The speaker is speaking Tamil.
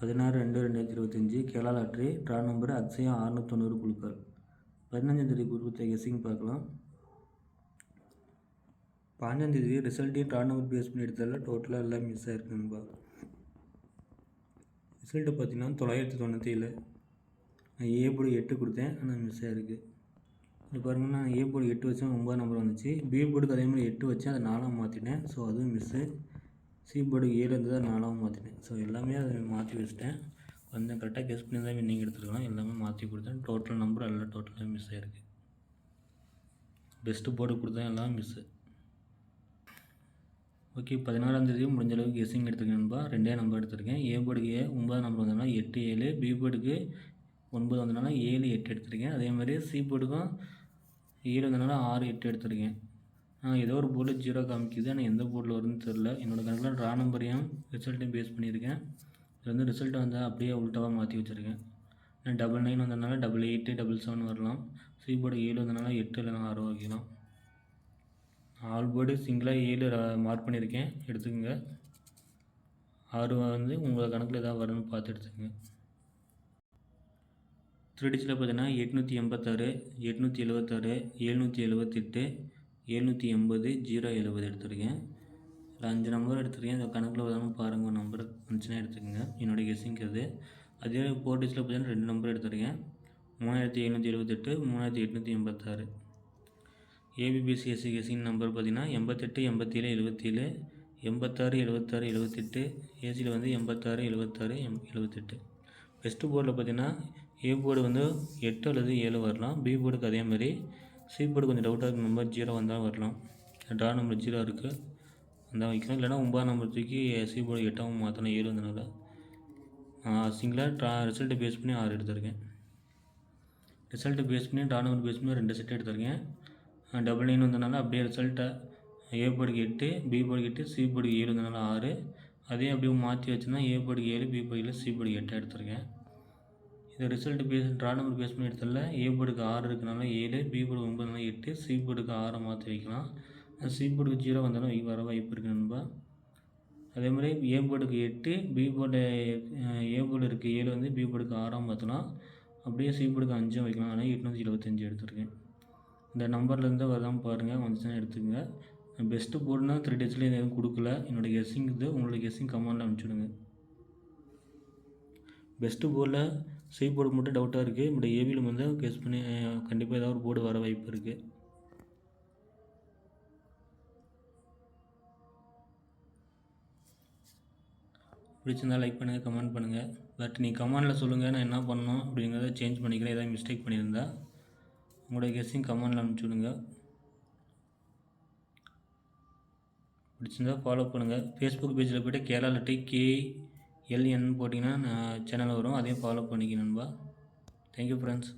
பதினாறு ரெண்டு ரெண்டாயிரத்தி இருபத்தஞ்சி Kerala lottery draw number Akshaya ஆறுநூற்றி தொண்ணூறு குழுக்கள் பதினஞ்சாந்தேதி கொடுத்த கெஸ்ஸிங் பார்க்கலாம். பாஞ்சாந்தேதி ரிசல்ட்டையும் ட்ரா நம்பர் பேஸ் பண்ணி எடுத்தால டோட்டலாக எல்லாம் மிஸ் ஆயிருக்கு நண்பா. ரிசல்ட்டு பார்த்தீங்கன்னா தொள்ளாயிரத்தி தொண்ணூற்றி ஏழு நான் ஏ போர்டு எட்டு கொடுத்தேன் ஆனால் மிஸ் ஆயிருக்கு. இது பாருங்கள் நான் ஏ போர்டு எட்டு வச்சேன் ஒம்பது நம்பர் வந்துச்சு. பி போர்டுக்கு அதே மாதிரி எட்டு வச்சேன் அதை நாலாம் மாற்றிட்டேன் ஸோ அதுவும் மிஸ்ஸு சி போர்டுக்கு ஏழு இருந்தது நாலாவும் மாற்றிட்டேன் ஸோ எல்லாமே அதை மாற்றி வச்சுட்டேன். கொஞ்சம் கரெக்டாக கெஸ் பண்ணி தான் வின்னிங் எடுத்துருக்கலாம். எல்லாமே மாற்றி கொடுத்தேன். டோட்டல் நம்பர் எல்லாம் டோட்டலாக மிஸ் ஆகிருக்கு பெஸ்ட்டு போர்டு கொடுத்தேன் எல்லாம் மிஸ்ஸு ஓகே பதினாறாந்தேதியும் முடிஞ்ச அளவுக்கு கெஸ்ஸிங் எடுத்துருக்கேன்பா ரெண்டே நம்பர் எடுத்திருக்கேன். ஏ போர்டுக்கு ஏ ஒன்பதாம் நம்பர் வந்ததுனால எட்டு ஏழு. பி போர்டுக்கு ஒன்பது வந்தனால ஏழு எட்டு எடுத்திருக்கேன். அதே மாதிரி சி போர்டுக்கும் ஏழு வந்தனால ஆறு எட்டு எடுத்திருக்கேன். ஏதோ ஒரு போர்டில் ஜீரோ காமிக்குது. ஆனால் எந்த போர்டில் வருதுன்னு தெரில என்னோடய கணக்கில் ட்ரா நம்பரையும் ரிசல்ட்டையும் பேஸ் பண்ணியிருக்கேன். இது வந்து ரிசல்ட் வந்து அப்படியே உள்டாவாக மாற்றி வச்சுருக்கேன். டபுள் நைன் வந்ததுனால டபுள் எயிட்டு டபுள் செவன் வரலாம். சி போர்டு ஏழு வந்ததுனால எட்டு இல்லைனா ஆறு வைக்கலாம் ஆல் போர்டு சிங்கிளாக ஏழு மார்க் பண்ணியிருக்கேன். எடுத்துக்கோங்க. ஆறு வந்து உங்கள் கணக்கில் எதாவது வரணும்னு பார்த்து எடுத்துக்கோங்க. த்ரீடிச்சில் பார்த்தீங்கன்னா எட்நூற்றி எண்பத்தாறு எட்நூற்றி எழுபத்தாறு எழுநூற்றி எழுபத்தெட்டு எழுநூற்றி எண்பது ஜீரோ எழுபது எடுத்துருக்கேன். ஒரு அஞ்சு நம்பர் எடுத்துருக்கேன். இந்த கணக்கில் வராமல் பாருங்கள் நம்பர் வந்துச்சுன்னா எடுத்துக்கோங்க. என்னுடைய கெஸ்ஸிங்க்கு அது. அதே ஃபோர் டிஜிட்டில் பார்த்தீங்கன்னா ரெண்டு நம்பர் எடுத்துருக்கேன். மூணாயிரத்தி எழுநூற்றி எழுபத்தெட்டு மூணாயிரத்தி எட்நூற்றி எண்பத்தாறு. ஏபிபிசிஎஸ்சி கெஸ்ஸிங் நம்பர் பார்த்தீங்கன்னா எண்பத்தெட்டு எண்பத்தேழு எழுபத்தேழு எண்பத்தாறு எழுபத்தாறு எழுபத்தெட்டு ஏசியில் வந்து எண்பத்தாறு எழுபத்தாறு எம் எழுபத்தெட்டு பெஸ்ட்டு போர்டில் பார்த்தீங்கன்னா ஏ போர்டு வந்து எட்டு அல்லது ஏழு வரலாம். பி போர்டுக்கு அதே சீப்போர்டு கொஞ்சம் டவுட்டாக இருக்குது நம்பர் ஜீரோ வந்தால் வரலாம். ட்ரா நம்பர் ஜீரோ இருக்குது வந்தால் வைக்கலாம். இல்லைனா ஒம்பதாம் நம்பர் தூக்கி சி போர்டு எட்டாவும் மாற்றணும் ஏழு வந்தனால. சிங்கிளாக ட்ரா ரிசல்ட்டை பேஸ் பண்ணி ஆறு எடுத்திருக்கேன். ரிசல்ட்டை பேஸ் பண்ணி ட்ரா நம்பர் பேஸ் பண்ணி ரெண்டு செட் எடுத்திருக்கேன். டபுள் நைன் வந்தனால அப்படியே ரிசல்ட்டை ஏ போர்டுக்கு எட்டு பி போர்டுக்கு எட்டு சி போர்டுக்கு ஏழு வந்தனால ஆறு. அதே அப்படியே மாற்றி வச்சுன்னா ஏ போர்டுக்கு ஏழு பி போர்டுக்கு சி போர்டுக்கு எட்டு எடுத்திருக்கேன். இது result base draw number base பண்ணி எடுத்ததில் ஏ போர்டுக்கு ஆறு இருக்கனால ஏழு பி போர்டு ஒன்பதுனால எட்டு சி போர்டுக்கு ஆறை மாற்றி வைக்கலாம். சி போர்டுக்கு ஜீரோ வந்தாலும் வர வாய்ப்பு இருக்குது நண்பா. அதே மாதிரி ஏ போர்டுக்கு எட்டு பி போர்டு ஏ போர்டு இருக்குது ஏழு வந்து பி போர்டுக்கு ஆறாம் மாற்றலாம் அப்படியே சி போர்டுக்கு அஞ்சும் வைக்கலாம். ஆனால் எட்நூற்றி இருபத்தஞ்சி எடுத்துருக்கேன். இந்த நம்பர்லேருந்து வரதான் பாருங்கள் வந்துச்சுன்னா எடுத்துக்கோங்க. பெஸ்ட்டு போர்டுனா த்ரீ டேஸில் எதுவும் கொடுக்கல. என்னோடய கெஸ்ஸிங் இது. உங்களோட கெஸ்ஸிங் கமாண்டில் அனுப்பிச்சுடுங்க. பெஸ்ட்டு போர்டில் சி போர்டு மட்டும் டவுட்டாக இருக்குது பட் ஏபியில் வந்து கெஸ் பண்ணி கண்டிப்பாக ஏதாவது ஒரு போர்டு வர வாய்ப்பு இருக்குது பிடிச்சிருந்தால் லைக் பண்ணுங்கள் கமெண்ட் பண்ணுங்கள் பட் நீ கமெண்டில் சொல்லுங்கள் நான் என்ன பண்ணணும் அப்படிங்கிறத சேஞ்ச் பண்ணிக்கிறேன். ஏதாவது மிஸ்டேக் பண்ணியிருந்தா உங்களோட கெஸ்ஸிங் கமெண்டில் அனுப்பிச்சி விடுங்க. பிடிச்சிருந்தால் ஃபாலோ பண்ணுங்கள் ஃபேஸ்புக் பேஜில் போய்ட்டு கேரளா லட்டி கே எல்என் போட்டிங்கன்னா சேனல் வரும். அதையும் ஃபாலோ பண்ணிக்க நண்பா. Thank you friends